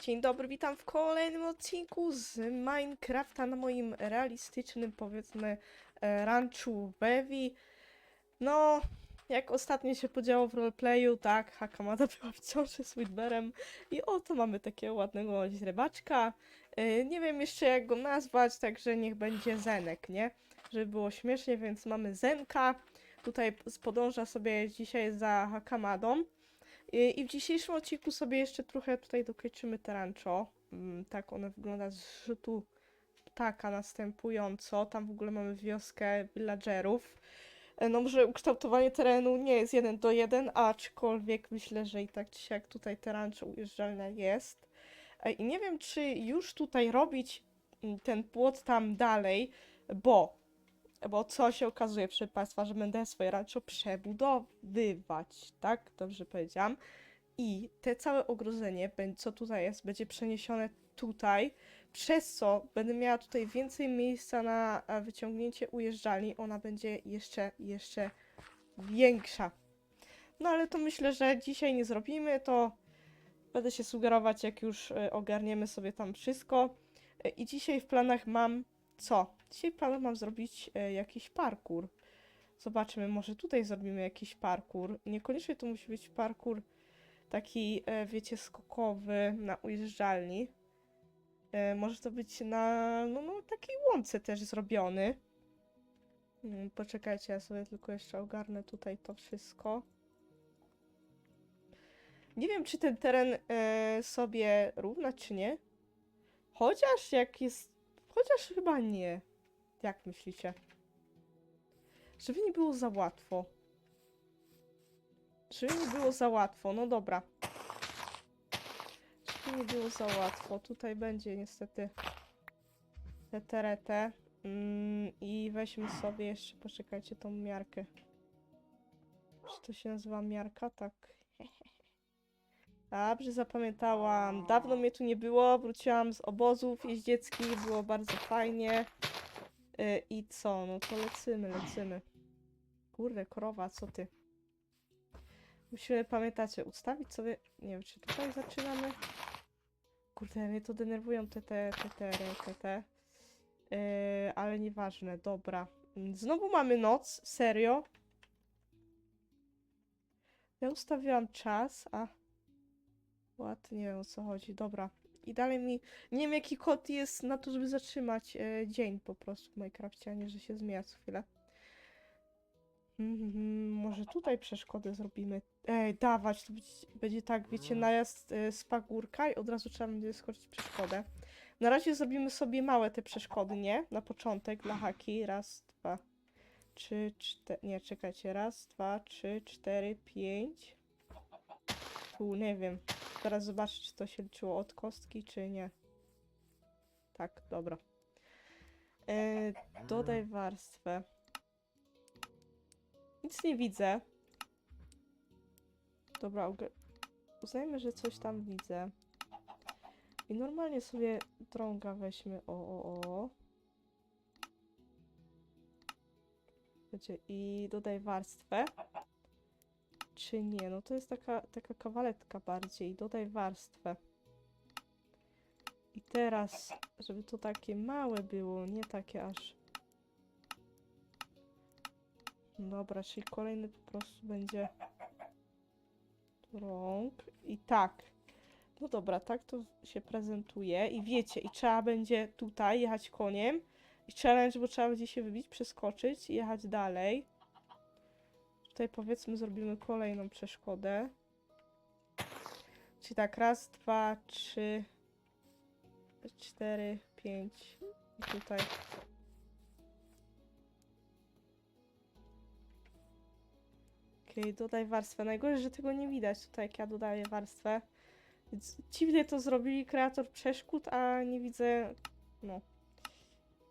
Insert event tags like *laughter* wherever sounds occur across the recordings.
Dzień dobry, witam w kolejnym odcinku z Minecrafta na moim realistycznym, powiedzmy, e, ranchu Bevi. No, jak ostatnio się podziało w roleplayu, tak, Hakamada była wciąż z Whitberem i oto mamy takiego ładnego źrebaczka. E, Nie wiem jeszcze jak go nazwać, także niech będzie Zenek, nie? Żeby było śmiesznie, więc mamy Zenka. Tutaj podąża sobie dzisiaj za Hakamadą. I, I w dzisiejszym odcinku sobie jeszcze trochę tutaj dokończymy te rancho. Mm, Tak ono wygląda z rzutu ptaka następująco. Tam w ogóle mamy wioskę villagerów. E, No może ukształtowanie terenu nie jest jeden do jeden, aczkolwiek myślę, że i tak czy siak tutaj te rancho ujeżdżalne jest. E, I nie wiem, czy już tutaj robić mm, ten płot tam dalej, bo bo co się okazuje, proszę Państwa, że będę swoje rancho przebudowywać, tak? Dobrze powiedziałam. I te całe ogrodzenie, co tutaj jest, będzie przeniesione tutaj, przez co będę miała tutaj więcej miejsca na wyciągnięcie ujeżdżalni. Ona będzie jeszcze, jeszcze większa. No ale to myślę, że dzisiaj nie zrobimy, to będę się sugerować, jak już e, ogarniemy sobie tam wszystko. E, I dzisiaj w planach mam co? Dzisiaj w planach mam zrobić e, jakiś parkour. Zobaczymy, może tutaj zrobimy jakiś parkour. Niekoniecznie to musi być parkour taki, e, wiecie, skokowy na ujeżdżalni. E, może to być na, no, no, takiej łące też zrobiony. Mm, Poczekajcie, ja sobie tylko jeszcze ogarnę tutaj to wszystko. Nie wiem, czy ten teren e, sobie równa, czy nie. Chociaż jak jest. Chociaż chyba nie. Jak myślicie? Żeby nie było za łatwo. Żeby nie było za łatwo, no dobra. Żeby nie było za łatwo. Tutaj będzie niestety te terete. Mm, I weźmy sobie jeszcze, poczekajcie, tą miarkę. Czy to się nazywa miarka? Tak. Dobrze, zapamiętałam. Dawno mnie tu nie było, wróciłam z obozów jeździeckich, było bardzo fajnie. Y, I co? No to lecimy, lecimy. Kurde, krowa, co ty? Musimy, pamiętacie, ustawić sobie... Nie wiem, czy tutaj zaczynamy? Kurde, mnie to denerwują te, te, te, te, te, te. Yy, ale nieważne, dobra. Znowu mamy noc, serio. Ja ustawiłam czas, a... Ład, nie wiem o co chodzi, dobra. I dalej mi... Nie wiem jaki kod jest na to, żeby zatrzymać e, dzień po prostu w Minecrafcie, a nie, że się zmienia co chwilę. Mhm, może tutaj przeszkody zrobimy. Ej, dawać, to będzie, będzie tak, wiecie, najazd e, z pagórka i od razu trzeba będzie skoczyć przeszkodę. Na razie zrobimy sobie małe te przeszkody, nie? Na początek dla haki. Raz, dwa, trzy, cztery... Nie, czekajcie. Raz, dwa, trzy, cztery, pięć. Tu, nie wiem. Teraz zobaczę, czy to się liczyło od kostki, czy nie. Tak, dobra. E, dodaj warstwę. Nic nie widzę. Dobra, uznajmy, że coś tam widzę. I normalnie sobie drąga weźmy. O, o, o. Wiecie, i dodaj warstwę. Czy nie? No to jest taka, taka kawaletka bardziej. Dodaj warstwę. I teraz, żeby to takie małe było, nie takie aż. Dobra, czyli kolejny po prostu będzie rąk. I tak. No dobra, tak to się prezentuje. I wiecie, i trzeba będzie tutaj jechać koniem. I challenge, bo trzeba będzie się wybić, przeskoczyć i jechać dalej. Tutaj powiedzmy zrobimy kolejną przeszkodę. Czyli tak, raz, dwa, trzy, cztery, pięć. I tutaj. Okej, dodaj warstwę. Najgorzej, że tego nie widać tutaj, jak ja dodaję warstwę. Więc dziwnie to zrobili kreator przeszkód, a nie widzę, no,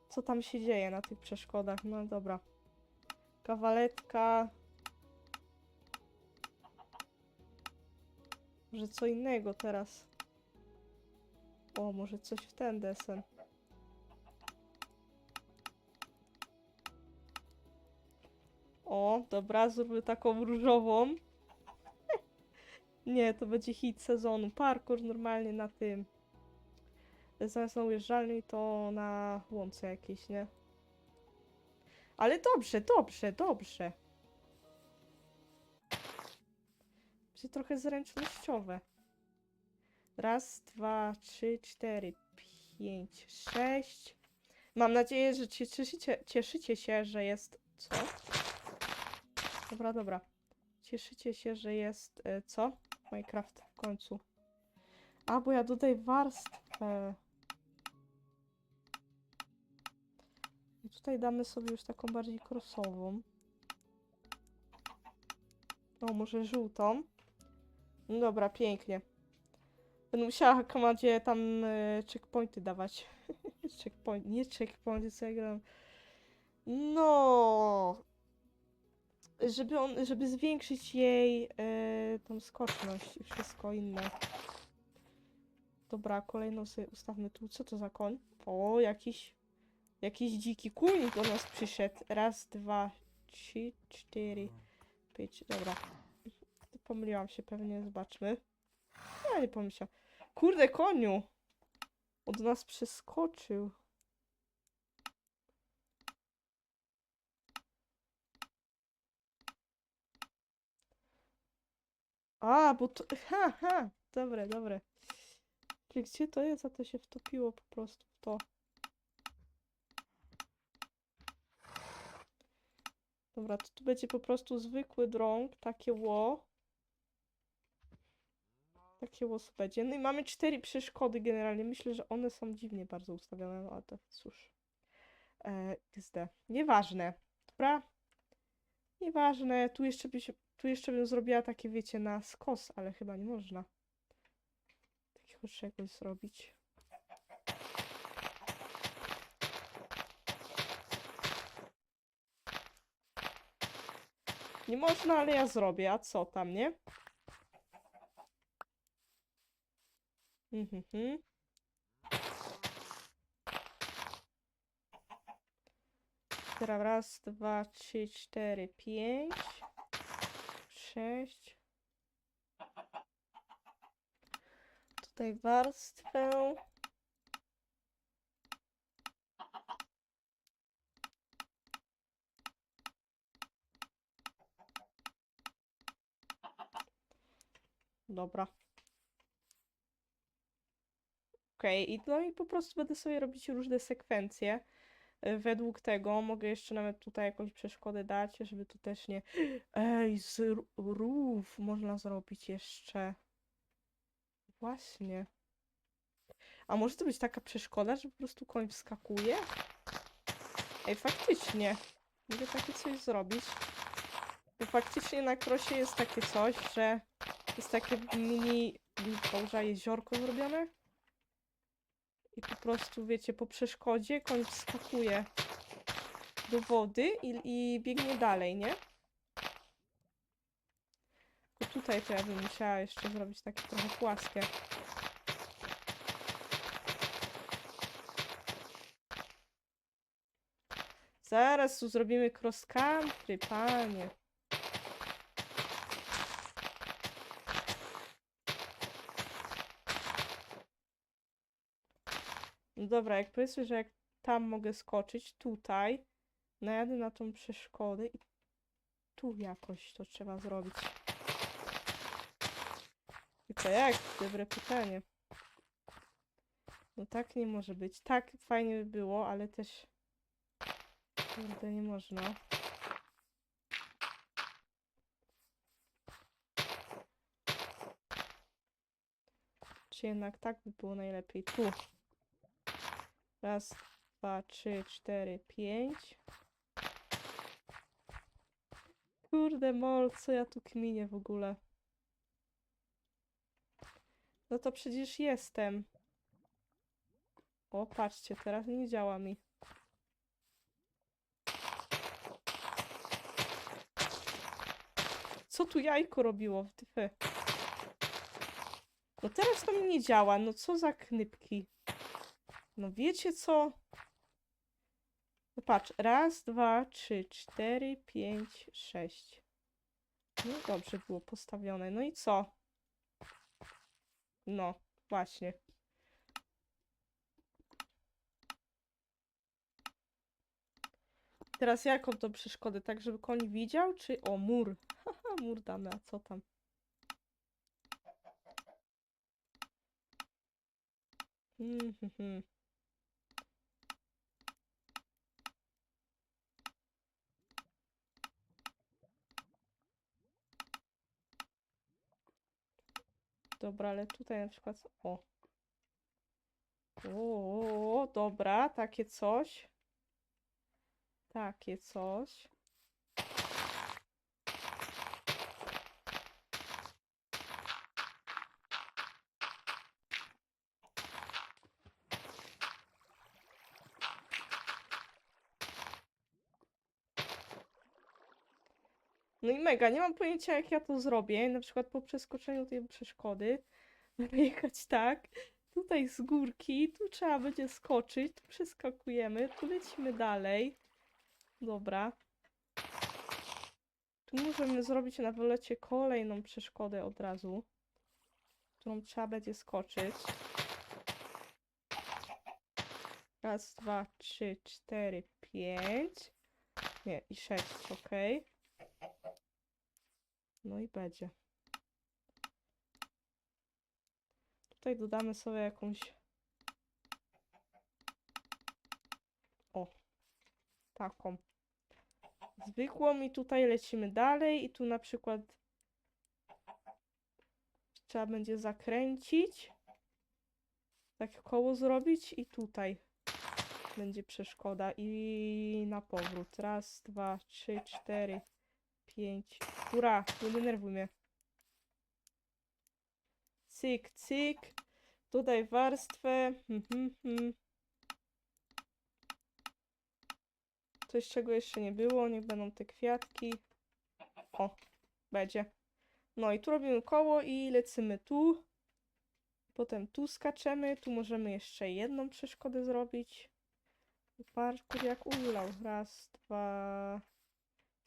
co tam się dzieje na tych przeszkodach. No dobra. Kawaletka. Może co innego teraz. O, może coś w ten desen. O, dobra, zróbmy taką różową. *laughs* Nie, to będzie hit sezonu. Parkour normalnie na tym. zamiast na ujeżdżalni to na łące jakieś, nie? Ale dobrze, dobrze, dobrze. Będzie trochę zręcznościowe. Raz, dwa, trzy, cztery, pięć, sześć. Mam nadzieję, że cie- cieszycie, cieszycie się, że jest... Co? Dobra, dobra. Cieszycie się, że jest... e, co? Minecraft w końcu. A, bo ja tutaj warstwę. I tutaj damy sobie już taką bardziej krosową. O, może żółtą. Dobra, pięknie. Będę musiała komadzie tam e, checkpointy dawać. *laughs* Checkpoint, nie checkpointy, co ja gram. No. Żeby on, żeby zwiększyć jej e, tą skoczność i wszystko inne. Dobra, kolejną sobie ustawmy tu. Co to za koń? O, jakiś, jakiś dziki kuń do nas przyszedł. Raz, dwa, trzy, cztery, pięć. Dobra. Pomyliłam się pewnie, zobaczmy. Ja nie pomyślałam. Kurde, koniu! Od nas przeskoczył. A, bo to... Ha, ha! Dobre, dobre. Czyli gdzie to jest? A to się wtopiło po prostu w to. Dobra, to tu będzie po prostu zwykły drąg, takie ło. Takie ło będzie. No i mamy cztery przeszkody generalnie. Myślę, że one są dziwnie bardzo ustawione, no ale to cóż. E. Nieważne. Dobra? Nieważne. Tu jeszcze, tu jeszcze bym zrobiła takie, wiecie, na skos, ale chyba nie można takiego czegoś zrobić. Nie można, ale ja zrobię, a co tam, nie? Mhm. mhm. Teraz raz, dwa, trzy, cztery, pięć, sześć. Tutaj warstwę. Dobra. Okej, i no i po prostu będę sobie robić różne sekwencje. E, Według tego mogę jeszcze nawet tutaj jakąś przeszkodę dać, żeby tu też nie... Ej, z rów można zrobić jeszcze. Właśnie. A może to być taka przeszkoda, że po prostu koń wskakuje? Ej, faktycznie. Mogę takie coś zrobić. Bo faktycznie na krosie jest takie coś, że jest takie mini, boże, jeziorko zrobione. I po prostu, wiecie, po przeszkodzie koń wskakuje do wody i, i biegnie dalej, nie? Tylko tutaj to ja bym musiała jeszcze zrobić takie trochę płaskie. Zaraz tu zrobimy cross country, panie. Dobra, jak powiedzmy, że jak tam mogę skoczyć, tutaj, najadę na tą przeszkodę i tu jakoś to trzeba zrobić. Tylko jak? Dobre pytanie. No tak nie może być. Tak fajnie by było, ale też... Kurde, nie można. Czy jednak tak by było najlepiej? Tu. Raz, dwa, trzy, cztery, pięć. Kurde mol, co ja tu kminię w ogóle? No to przecież jestem. O, patrzcie, teraz nie działa mi. Co tu jajko robiło w tyfy? No teraz to mi nie działa, no co za knypki. No wiecie co? No patrz, raz, dwa, trzy, cztery, pięć, sześć. No dobrze było postawione. No i co? No, właśnie. Teraz jaką to przeszkodę? Tak, żeby koń widział? Czy... O, mur. *laughs* Haha, mur damy, a co tam? Mm-hmm. Dobra, ale tutaj na przykład... O. O, dobra, takie coś. Takie coś. No i mega, nie mam pojęcia jak ja to zrobię, na przykład po przeskoczeniu tej przeszkody. *laughs* Będę jechać tak, tutaj z górki, tu trzeba będzie skoczyć, tu przeskakujemy, tu lecimy dalej. Dobra. Tu możemy zrobić na wylecie kolejną przeszkodę od razu, którą trzeba będzie skoczyć. Raz, dwa, trzy, cztery, pięć. Nie, i sześć, ok. No i będzie. Tutaj dodamy sobie jakąś. O, taką. Zwykłą i tutaj lecimy dalej i tu na przykład trzeba będzie zakręcić. Tak koło zrobić i tutaj będzie przeszkoda i na powrót. Raz, dwa, trzy, cztery, pięć. Ura, nie denerwuj mnie. Cyk, cyk. Dodaj warstwę. Mhm, mhm. Coś, czego jeszcze nie było. Niech będą te kwiatki. O, będzie. No i tu robimy koło i lecimy tu. Potem tu skaczemy. Tu możemy jeszcze jedną przeszkodę zrobić. Parkour jak ulał. Raz, dwa,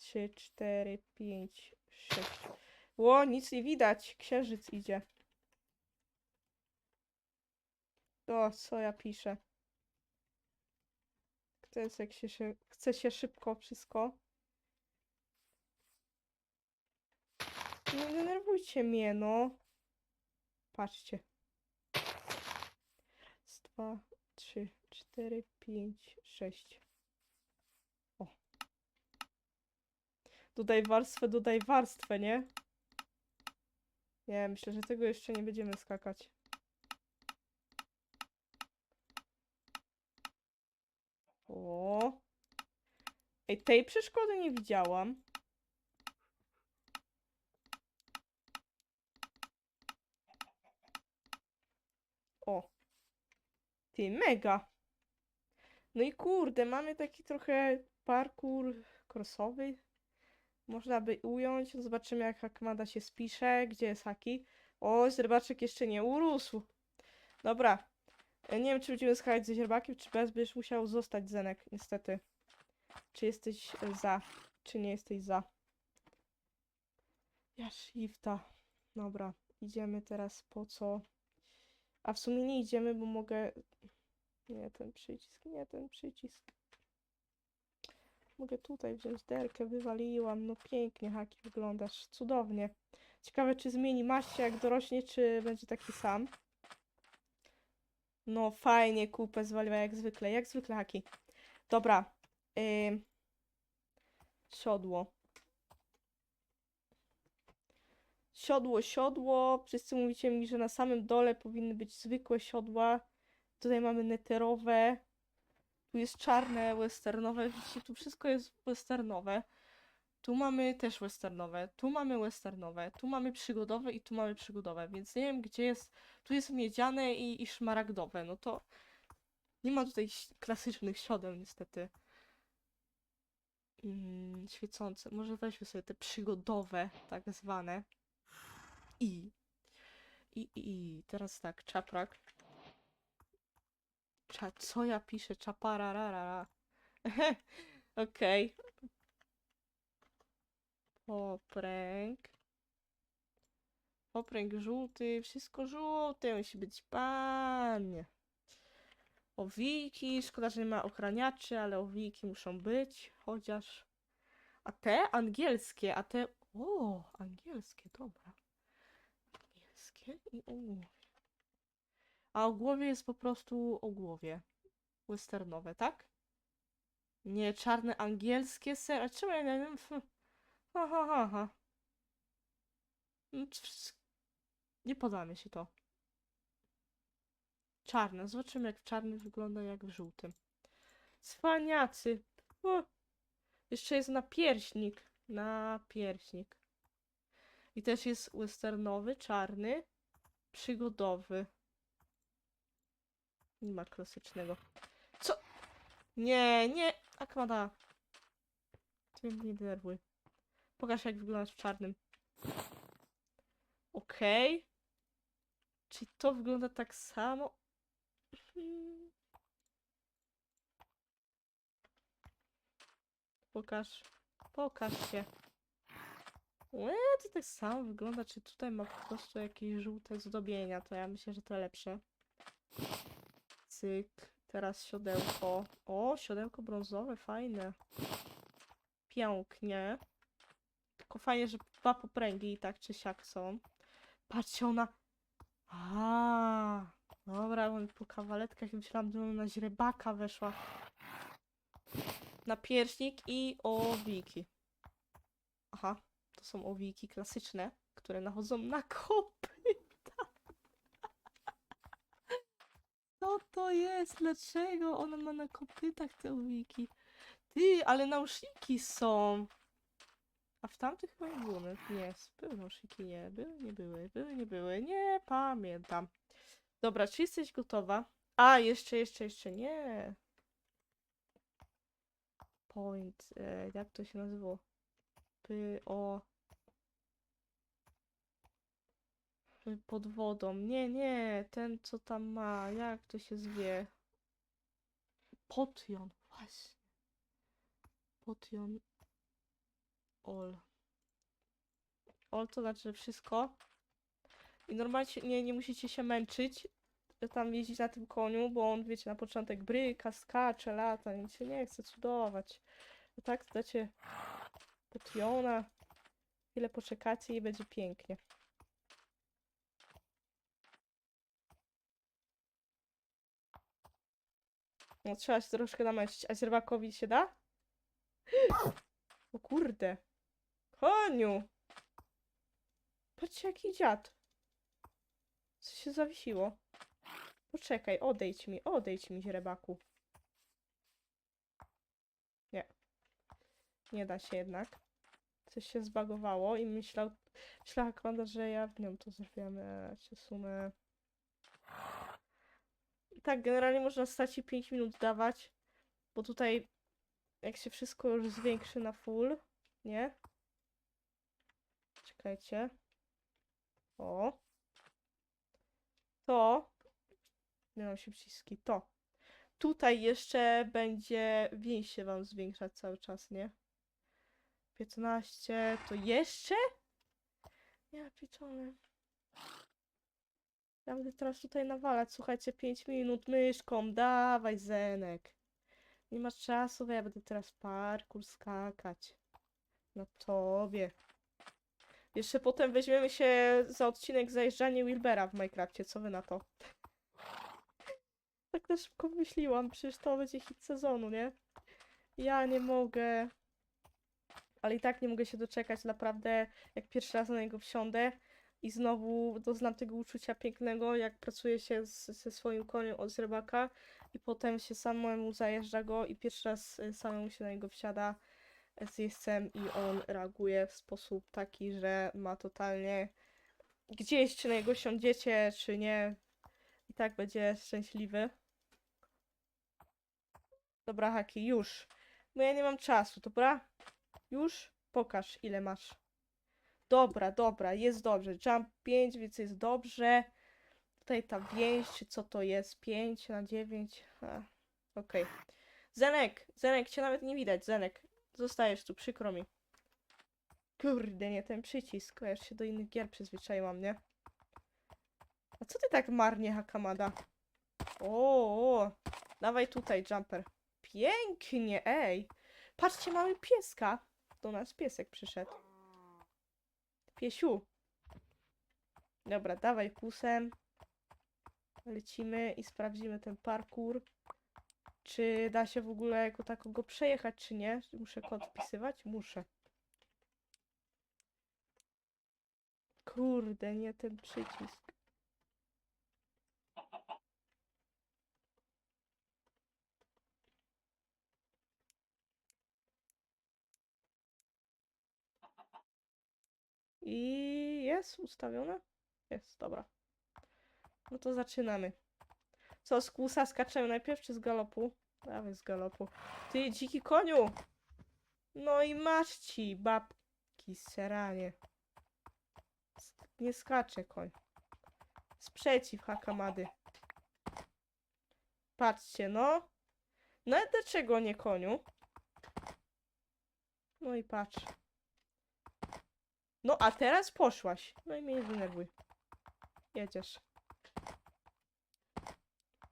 trzy, cztery, pięć, sześć. Ło, nic nie widać. Księżyc idzie. O, co ja piszę? Jak się, się się szybko wszystko. Nie denerwujcie mnie, no. Patrzcie. Raz, dwa, trzy, cztery, pięć, sześć. Dodaj warstwę, dodaj warstwę, nie? Nie, myślę, że tego jeszcze nie będziemy skakać. O. Ej, tej przeszkody nie widziałam. O. Ty, mega. No i kurde, mamy taki trochę parkour crossowy. Można by ująć. Zobaczymy, jak Hakmada się spisze. Gdzie jest Haki? O, źrebaczek jeszcze nie urósł. Dobra. E, Nie wiem, czy będziemy skakać ze źrebakiem, czy bez. Będziesz musiał zostać, Zenek, niestety. Czy jesteś e, za, czy nie jesteś za. Ja shifta. Dobra, idziemy teraz po co? A w sumie nie idziemy, bo mogę... Nie, ten przycisk, nie, ten przycisk. Mogę tutaj wziąć derkę, wywaliłam. No pięknie, Haki, wyglądasz cudownie. Ciekawe, czy zmieni maście jak dorośnie, czy będzie taki sam. No fajnie, kupę zwaliła jak zwykle, jak zwykle Haki. Dobra. Ym... Siodło. Siodło, siodło. Wszyscy mówicie mi, że na samym dole powinny być zwykłe siodła. Tutaj mamy neterowe. Tu jest czarne, westernowe. Widzicie, tu wszystko jest westernowe. Tu mamy też westernowe. Tu mamy westernowe. Tu mamy przygodowe i tu mamy przygodowe. Więc nie wiem, gdzie jest. Tu jest miedziane i, i szmaragdowe. No to nie ma tutaj klasycznych siodeł, niestety. Mm, świecące. Może weźmy sobie te przygodowe, tak zwane. I. I, i, i. Teraz tak, czaprak. Cza, co ja piszę? Czapararara. *laughs* Okej. Popręg. Popręg żółty. Wszystko żółte musi być, panie. Owiki, szkoda, że nie ma ochraniaczy, ale owiki muszą być, chociaż... A te angielskie, a te... O, angielskie, dobra. Angielskie i. A ogłowie jest po prostu ogłowie. Westernowe, tak? Nie, czarne angielskie ser... A czemu ja nie wiem? *laughs* Ha, ha, ha, ha. No, Nie podoba mi się to. Czarne. Zobaczymy, jak w czarnym wygląda, jak w żółtym. Cwaniacy. O. Jeszcze jest napierśnik. Napierśnik. I też jest westernowy, czarny, przygodowy. Nie ma klasycznego. Co? Nie, nie. Akmada. Ty mnie nie denerwuj. Pokaż, jak wyglądasz w czarnym. Okej. Czy to wygląda tak samo? Hmm. Pokaż. Pokaż się. Łe, to tak samo wygląda. Czy tutaj ma po prostu jakieś żółte zdobienia? To ja myślę, że to lepsze. Cyk. Teraz siodełko. O, siodełko brązowe, fajne. Pięknie. Tylko fajnie, że dwa popręgi i tak czy siak są. Patrzcie, ona... A, dobra, po kawaletkach myślałam, że ona na źrebaka weszła. Na pierśnik i owiki. Aha, to są owiki klasyczne, które nachodzą na kopyta. Co to jest? Dlaczego ona ma na kopytach te owiki? Ty, ale nauszniki są. A w tamtych chyba nie było. Nie, były nauszniki, nie. Były, nie były. Były, nie były. Nie pamiętam. Dobra, czy jesteś gotowa? A, jeszcze, jeszcze, jeszcze nie. Point. E, jak to się nazywało? Py, o. Y, Pod wodą. Nie, nie. Ten, co tam ma. Jak to się zwie? Potion. Właśnie. Potion. All. All to znaczy że wszystko. I normalnie nie, nie musicie się męczyć że tam jeździć na tym koniu, bo on, wiecie, na początek bryka, skacze, lata, nic się nie chce cudować. A tak dacie potiona, chwilę poczekacie i będzie pięknie. No, trzeba się troszkę namęczyć. A zerwakowi się da? O kurde. Koniu! Patrzcie, jaki dziad. Co się zawiesiło? Poczekaj, odejdź mi, odejdź mi, źrebaku. Nie. Nie da się jednak. Coś się zbagowało i myślał, myślała Konda, że ja w nią to zrobiłem. e, Czy w sumie... Tak, generalnie można stać i 5 minut dawać, bo tutaj jak się wszystko już zwiększy na full, nie? Czekajcie. O. To. Nie mam się przyciski. To. Tutaj jeszcze będzie więź się wam zwiększać cały czas, nie? 15. To jeszcze? Ja pieczone. Ja będę teraz tutaj nawalać. Słuchajcie, 5 minut myszką. Dawaj, Zenek. Nie masz czasu, bo ja będę teraz parkour skakać. Na tobie. Jeszcze potem weźmiemy się za odcinek zajeżdżanie Wilbera w Minecrafcie. Co wy na to? Tak na szybko myśliłam, przecież to będzie hit sezonu, nie? Ja nie mogę. Ale i tak nie mogę się doczekać, naprawdę, jak pierwszy raz na niego wsiądę i znowu doznam tego uczucia pięknego, jak pracuje się z, ze swoim koniem od rybaka i potem się samemu zajeżdża go i pierwszy raz y, samemu się na niego wsiada z jeźdźcem i on reaguje w sposób taki, że ma totalnie gdzieś, czy na niego siądziecie, czy nie, i tak będzie szczęśliwy. Dobra, Haki, już. Bo ja nie mam czasu, dobra? Już? Pokaż, ile masz. Dobra, dobra, jest dobrze. Jump 5, więc jest dobrze. Tutaj ta więź, czy co to jest? 5 na 9. A, Okej. Zenek, Zenek, cię nawet nie widać, Zenek. Zostajesz tu, przykro mi. Kurde, nie ten przycisk. Ja się do innych gier przyzwyczaiłam, nie? A co ty tak marnie, Hakamada? O, o. Dawaj tutaj, jumper. Pięknie, ej. Patrzcie, mamy pieska. Do nas piesek przyszedł. Piesiu. Dobra, dawaj kusem. Lecimy i sprawdzimy ten parkour. Czy da się w ogóle jako tako go przejechać, czy nie? Muszę kod wpisywać? Muszę. Kurde, nie ten przycisk. I jest ustawione? Jest, dobra. No to zaczynamy. Co, z kłusa skaczemy najpierw, czy z galopu? Dawaj z galopu. Ty, dziki koniu! No i masz ci, babki, seranie. Nie skacze koń. Sprzeciw, hakamady. Patrzcie, no. No i dlaczego nie koniu? No i patrz. No a teraz poszłaś. No i mnie nie denerwuj. Jedziesz.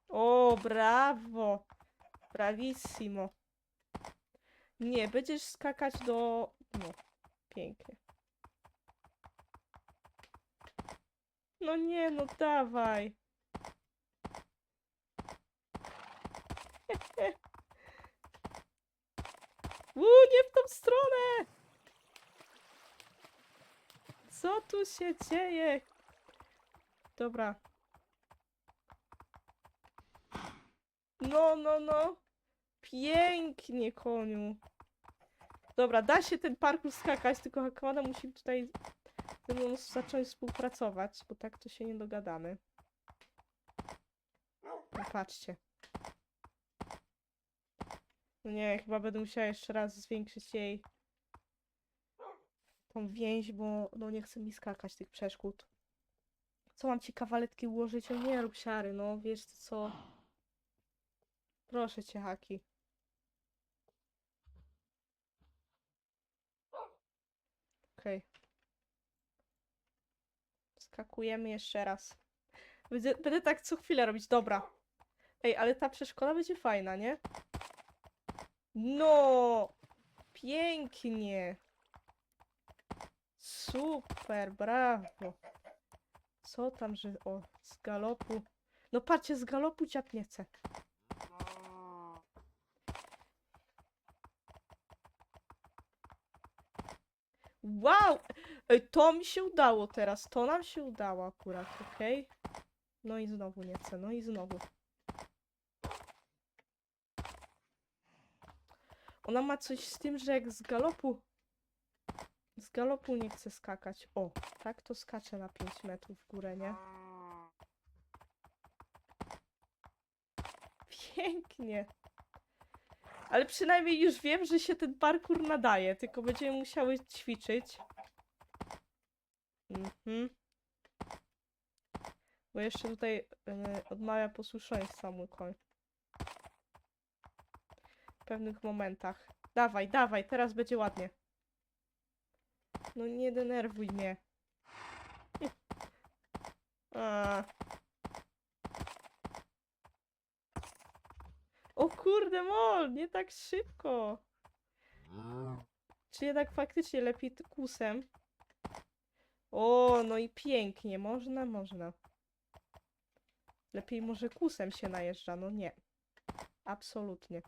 O, brawo. Bravissimo. Nie, będziesz skakać do... No, pięknie. No nie, no dawaj. Uuu, nie w tą stronę! Co tu się dzieje? Dobra. No, no, no. Pięknie, koniu. Dobra, da się ten parkour skakać, tylko Hakamada musi tutaj ze mną zacząć współpracować, bo tak to się nie dogadamy. No, patrzcie. No nie, chyba będę musiała jeszcze raz zwiększyć jej tą więź, bo no nie chce mi skakać tych przeszkód. Co mam ci kawaletki ułożyć? O nie rób siary, no wiesz co. Proszę cię, Haki. Okej. Skakujemy jeszcze raz. Będę, będę tak co chwilę robić, dobra. Ej, ale ta przeszkoda będzie fajna, nie? No! Pięknie! Super, brawo. Co tam, że... O, z galopu. No patrzcie, z galopu dziad nie chce. Wow! Ej, to mi się udało teraz. To nam się udało akurat, okej? No i znowu nie chcę, no i znowu. Ona ma coś z tym, że jak z galopu... Z galopu nie chce skakać. O, tak to skacze na 5 metrów w górę, nie? Pięknie. Ale przynajmniej już wiem, że się ten parkour nadaje, tylko będziemy musiały ćwiczyć. Mhm. Bo jeszcze tutaj e, odmawia posłuszeństwa mój koń. W pewnych momentach. Dawaj, dawaj, teraz będzie ładnie. No nie denerwuj mnie. A. O kurde, mol, nie tak szybko. Czy jednak faktycznie lepiej kusem? O, no i pięknie, można, można. Lepiej może kusem się najeżdża, no nie. Absolutnie.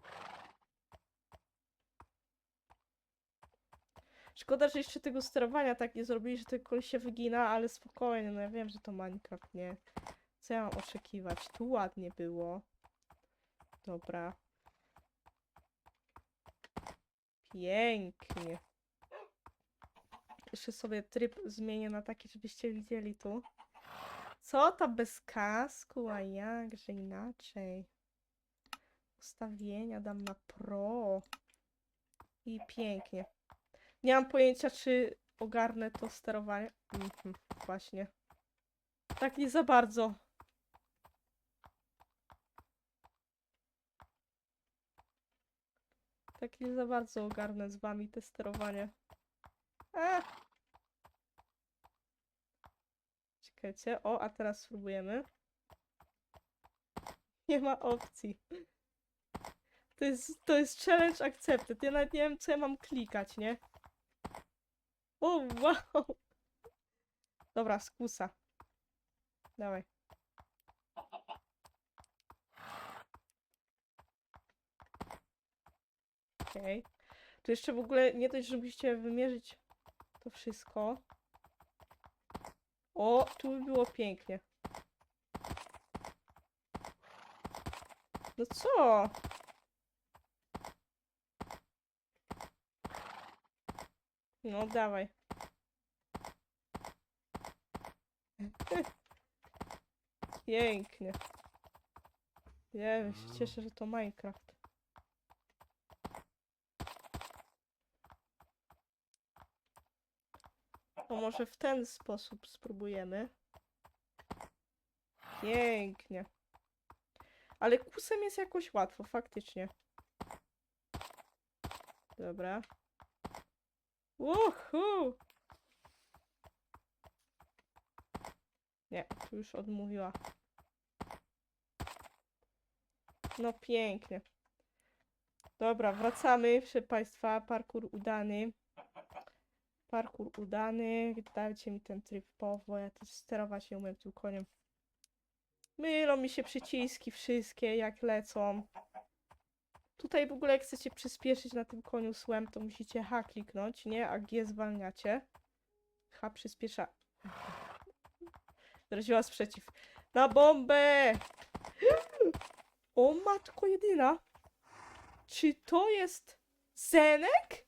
Szkoda, że jeszcze tego sterowania tak nie zrobili, że ten koń się wygina, ale spokojnie, no ja wiem, że to Minecraft, nie? Co ja mam oczekiwać? Tu ładnie było. Dobra. Pięknie. Jeszcze sobie tryb zmienię na taki, żebyście widzieli tu. Co to bez kasku? A jakże inaczej. Ustawienia dam na pro. I pięknie. Nie mam pojęcia, czy ogarnę to sterowanie. Mhm, właśnie. Tak nie za bardzo. Tak nie za bardzo ogarnę z wami te sterowanie. A! Czekajcie. O, a teraz spróbujemy. Nie ma opcji. To jest, to jest challenge accepted. Ja nawet nie wiem, co ja mam klikać, nie? O, wow! Dobra, skusa. Dawaj. Okej. Tu jeszcze w ogóle nie dość, żebyście wymierzyć to wszystko. O, tu by było pięknie. No co? No dawaj. Pięknie. Nie wiem, się cieszę, że to Minecraft. To może w ten sposób spróbujemy. Pięknie. Ale kusem jest jakoś łatwo, faktycznie. Dobra. Uhu! Nie, tu już odmówiła. No pięknie. Dobra, wracamy, proszę Państwa. Parkour udany. Parkour udany. Dajcie mi ten tryb powo. Ja też sterować nie umiem tym koniem. Mylą mi się przyciski wszystkie, jak lecą. Tutaj w ogóle jak chcecie przyspieszyć na tym koniu słem, to musicie H kliknąć, nie? A G zwalniacie. H przyspiesza. Wyraziła sprzeciw. Na bombę! O matko jedyna! Czy to jest Zenek?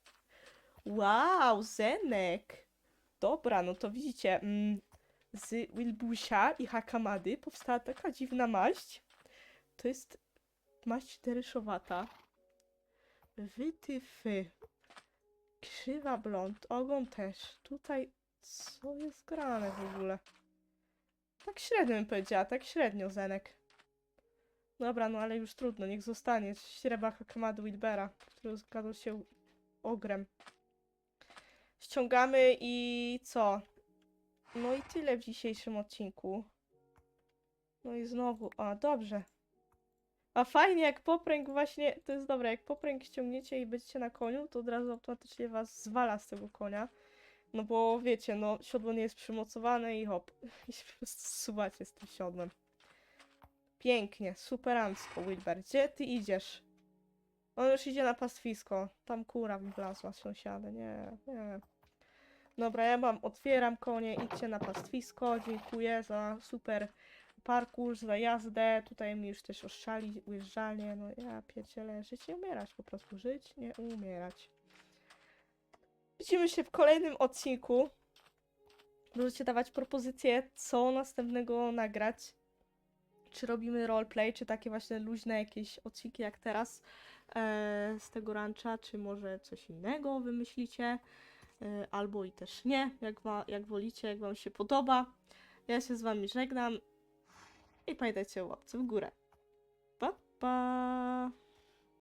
Wow, Zenek! Dobra, no to widzicie, mm, z Wilbusia i Hakamady powstała taka dziwna maść. To jest maść dereszowata. Wytyfy. Krzywa blond, ogon też. Tutaj co jest grane w ogóle? Tak średnio bym powiedziała, tak średnio Zenek. Dobra, no ale już trudno, niech zostanie. Śreba Hakamady Wilbera, który zgadł się ogrem. Ściągamy i co? No i tyle w dzisiejszym odcinku. No i znowu, a dobrze. A fajnie, jak popręg właśnie, to jest dobre, jak popręg ściągniecie i będziecie na koniu, to od razu automatycznie was zwala z tego konia. No bo wiecie, no siodło nie jest przymocowane i hop, *laughs* i się po prostu zsuwacie z tym siodłem. Pięknie, superancko, Wilber. Gdzie ty idziesz? On już idzie na pastwisko. Tam kura wlazła, sąsiada. Nie, nie. Dobra, ja wam otwieram konie, idźcie na pastwisko. Dziękuję za super parkour, za jazdę. Tutaj mi już też oszczali, ujeżdżalnie. No ja pierdzielę, żyć nie umierać, po prostu żyć, nie umierać. Widzimy się w kolejnym odcinku. Możecie dawać propozycje, co następnego nagrać. Czy robimy roleplay, czy takie właśnie luźne jakieś odcinki jak teraz e, z tego rancha, czy może coś innego wymyślicie, e, albo i też nie, jak, wa, jak wolicie, jak wam się podoba. Ja się z wami żegnam i pamiętajcie o łapce w górę. Pa, pa!